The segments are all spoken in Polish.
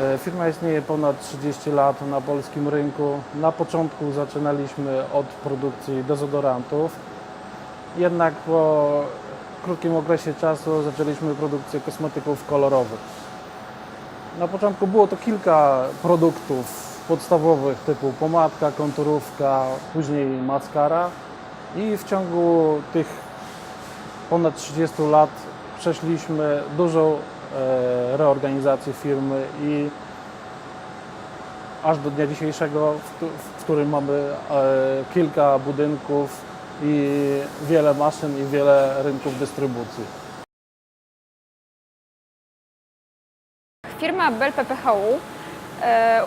E, Firma istnieje ponad 30 lat na polskim rynku. Na początku zaczynaliśmy od produkcji dezodorantów, jednak po krótkim okresie czasu zaczęliśmy produkcję kosmetyków kolorowych. Na początku było to kilka produktów podstawowych typu pomadka, konturówka, później maskara i w ciągu tych ponad 30 lat przeszliśmy dużą e, reorganizację firmy i aż do dnia dzisiejszego, w, któ- w którym mamy e, kilka budynków i wiele maszyn i wiele rynków dystrybucji. Firma Bell PPHU e,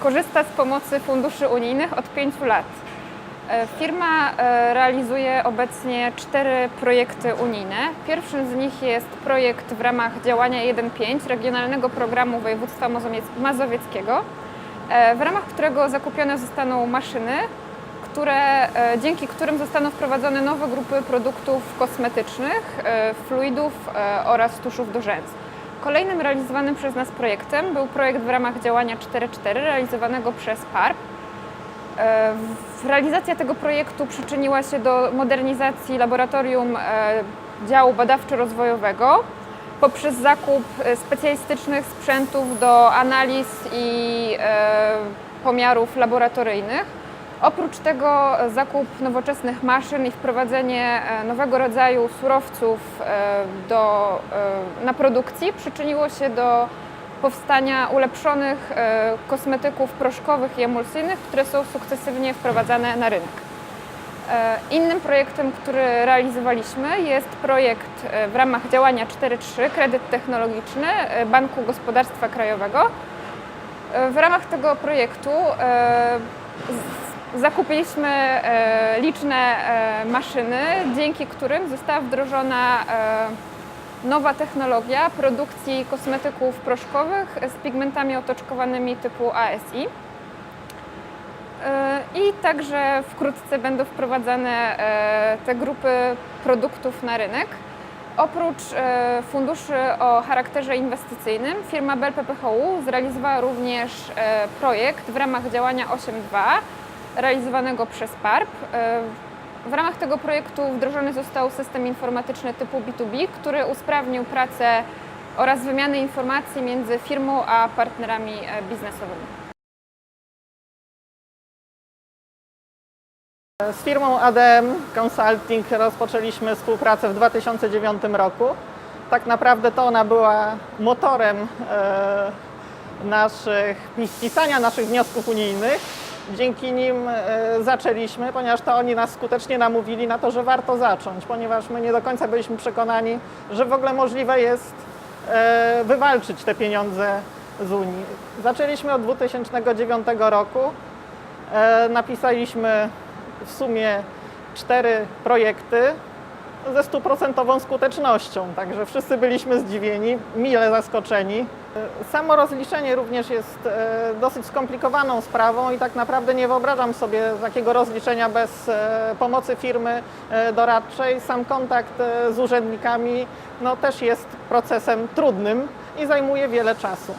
korzysta z pomocy funduszy unijnych od 5 lat. E, Firma e, realizuje obecnie cztery projekty unijne. Pierwszym z nich jest projekt w ramach działania 1.5 Regionalnego Programu Województwa Mazowiec- Mazowieckiego, e, w ramach którego zakupione zostaną maszyny, które, dzięki którym zostaną wprowadzone nowe grupy produktów kosmetycznych, fluidów oraz tuszów do rzęs. Kolejnym realizowanym przez nas projektem był projekt w ramach działania 4.4 realizowanego przez PARP. Realizacja tego projektu przyczyniła się do modernizacji laboratorium e, działu badawczo-rozwojowego poprzez zakup e, specjalistycznych sprzętów do analiz i e, pomiarów laboratoryjnych. Oprócz tego zakup nowoczesnych maszyn i wprowadzenie nowego rodzaju surowców do, na produkcji przyczyniło się do powstania ulepszonych e, kosmetyków proszkowych i emulsyjnych, które są sukcesywnie wprowadzane na rynek. E, Innym projektem, który realizowaliśmy jest projekt e, w ramach działania 4.3 Kredyt Technologiczny Banku Gospodarstwa Krajowego. W ramach tego projektu zakupiliśmy liczne maszyny, dzięki którym została wdrożona nowa technologia produkcji kosmetyków proszkowych z pigmentami otoczkowanymi typu ASI. E, I także wkrótce będą wprowadzane e, te grupy produktów na rynek. Oprócz e, funduszy o charakterze inwestycyjnym, firma Bell PPHU zrealizowała również projekt w ramach działania 8.2 realizowanego przez PARP. W ramach tego projektu wdrożony został system informatyczny typu B2B, który usprawnił pracę oraz wymianę informacji między firmą a partnerami e, biznesowymi. Z firmą ADM Consulting rozpoczęliśmy współpracę w 2009 roku. Tak naprawdę to ona była motorem e, naszych, pisania naszych wniosków unijnych. Dzięki nim e, zaczęliśmy, ponieważ to oni nas skutecznie namówili na to, że warto zacząć, ponieważ my nie do końca byliśmy przekonani, że w ogóle możliwe jest e, wywalczyć te pieniądze z Unii. Zaczęliśmy od 2009 roku. E, napisaliśmy w sumie cztery projekty ze stuprocentową skutecznością, także wszyscy byliśmy zdziwieni, mile zaskoczeni. Samo rozliczenie również jest e, dosyć skomplikowaną sprawą i tak naprawdę nie wyobrażam sobie takiego rozliczenia bez e, pomocy firmy e, doradczej. Sam kontakt z urzędnikami no, też jest procesem trudnym i zajmuje wiele czasu.